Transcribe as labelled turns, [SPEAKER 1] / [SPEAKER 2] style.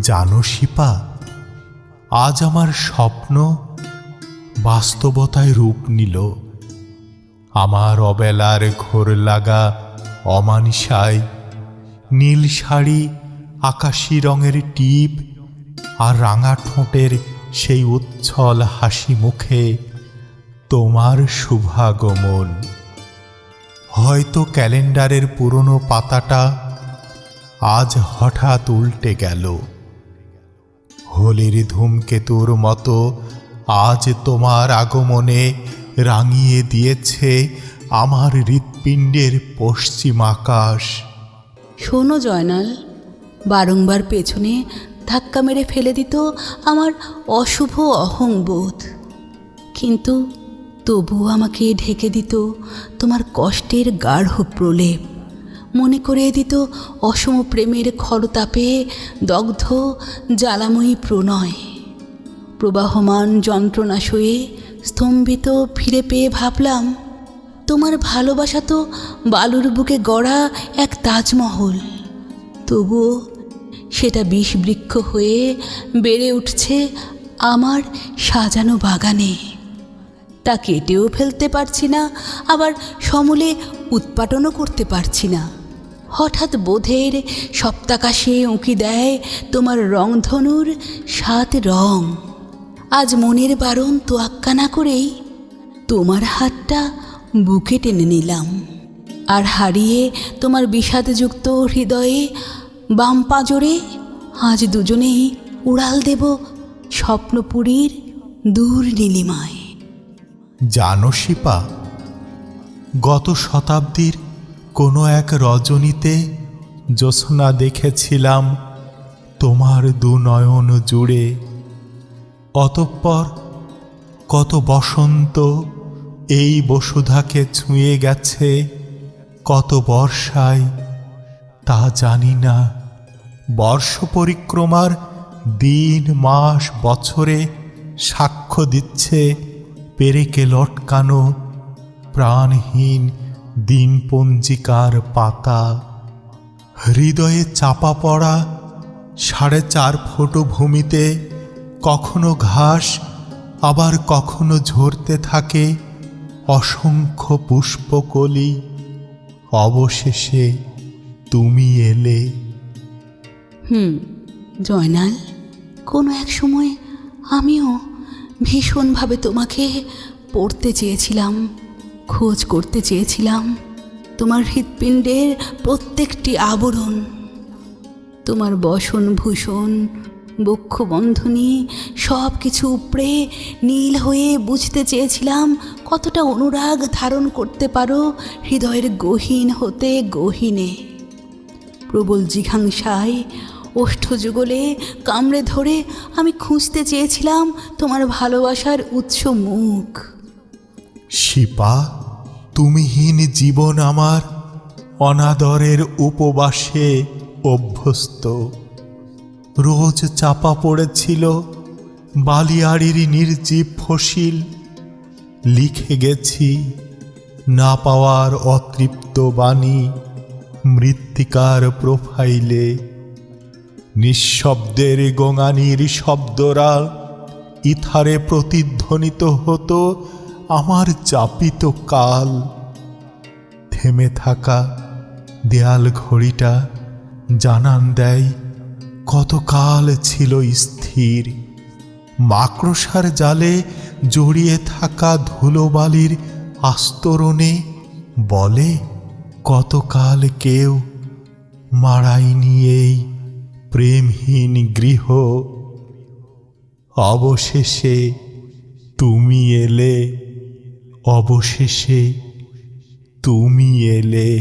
[SPEAKER 1] জানো শিপা, আজ আমার স্বপ্ন বাস্তবতায় রূপ নিল। আমার অবেলার ঘোর লাগা অমানিসায় নীল শাড়ি, আকাশি রঙের টিপ আর রাঙা ঠোঁটের সেই উচ্ছল হাসি মুখে তোমার শুভাগমন। হয়তো ক্যালেন্ডারের পুরনো পাতাটা আজ হঠাৎ উল্টে গেল। হোলির ধূমকেতুর মতো আজ তোমার আগমনে রাঙিয়ে দিয়েছে আমার হৃৎপিণ্ডের পশ্চিম আকাশ।
[SPEAKER 2] শোনো জয়নাল, বারংবার পেছনে ধাক্কা মেরে ফেলে দিত আমার অশুভ অহংবোধ। কিন্তু তবুও আমাকে ঢেকে দিত তোমার কষ্টের গাঢ় প্রলেপ। মনে করিয়ে দিত অসম প্রেমের খরতাপে দগ্ধ জ্বালাময়ী প্রণয়। প্রবাহমান যন্ত্রণা সয়ে স্তম্ভিত ফিরে পেয়ে ভাবলাম, তোমার ভালোবাসা তো বালুর বুকে গড়া এক তাজমহল। তবুও সেটা বিষবৃক্ষ হয়ে বেড়ে উঠছে আমার সাজানো বাগানে। তা কেটেও ফেলতে পারছি না, আবার সমূলে উৎপাটনও করতে পারছি না। হঠাৎ বোধের সপ্তাকাশে উঁকি দেয় তোমার রংধনুর সাত রং। আজ মনের বারণ তোয়াক্কা না করেই তোমার হাতটা বুকে টেনে নিলাম। আর হারিয়ে তোমার বিষাদযুক্ত হৃদয়ে বাম পাঁজরে আজ দুজনেই উড়াল দেব স্বপ্নপুরীর দূর নীলিমায়।
[SPEAKER 1] জানো শিপা, গত শতাব্দীর কোনো এক রজনীতে জ্যোৎস্না দেখেছিলাম তোমার দু নয়ন জুড়ে। অতঃপর কত বসন্ত এই বসুধাকে ছুঁয়ে গেছে, কত বর্ষায় তা জানি না। বর্ষ পরিক্রমার দিন, মাস, বছরে সাক্ষ্য দিচ্ছে পেরেকে লটকানো প্রাণহীন দিনপঞ্জিকার পাতা। হৃদয়ে চাপা পড়া সাড়ে চার ফুট ভূমিতে কখনো ঘাস, আবার কখনো ঝরতে থাকে অসংখ্য পুষ্পকলি। অবশেষে তুমি এলে।
[SPEAKER 2] হুম, জয়নাল, কোনো এক সময় আমিও ভীষণভাবে তোমাকে পড়তে চেয়েছিলাম। খোঁজ করতে চেয়েছিলাম। তোমার হৃৎপিণ্ডের প্রত্যেকটি আবরণ, তোমার বসন ভূষণ, বক্ষবন্ধনী সব কিছু উপড়ে নীল হয়ে বুঝতে চেয়েছিলাম কতটা অনুরাগ ধারণ করতে পারো হৃদয়ের গহীন হতে গহীনে। প্রবল জিঘাংসায় ওষ্ঠযুগলে কামড়ে ধরে আমি খুঁজতে চেয়েছিলাম তোমার ভালোবাসার উৎস মুখ।
[SPEAKER 1] শিপা, তুমিহীন জীবন আমার অনাদরের উপবাসে অভ্যস্ত। রোজ চাপা পড়েছিল, বালিয়াড়ির নির্জীব ফসিল। লিখে গেছি, না পাওয়ার অতৃপ্ত বাণী মৃত্তিকার প্রোফাইলে। নিঃশব্দের গোঙানির শব্দরা ইথারে প্রতিধ্বনিত হতো আমার চাপিত কাল, থেমে থাকা দেয়াল ঘড়িটা জানান দেয়, কতকাল ছিল স্থির। মাকড়সার জালে জড়িয়ে থাকা ধুলোবালির আস্তরণে বলে, কতকাল কেউ মারাইনি এই প্রেমহীন গৃহ। অবশেষে তুমি এলে অবশেষে তুমি এলে।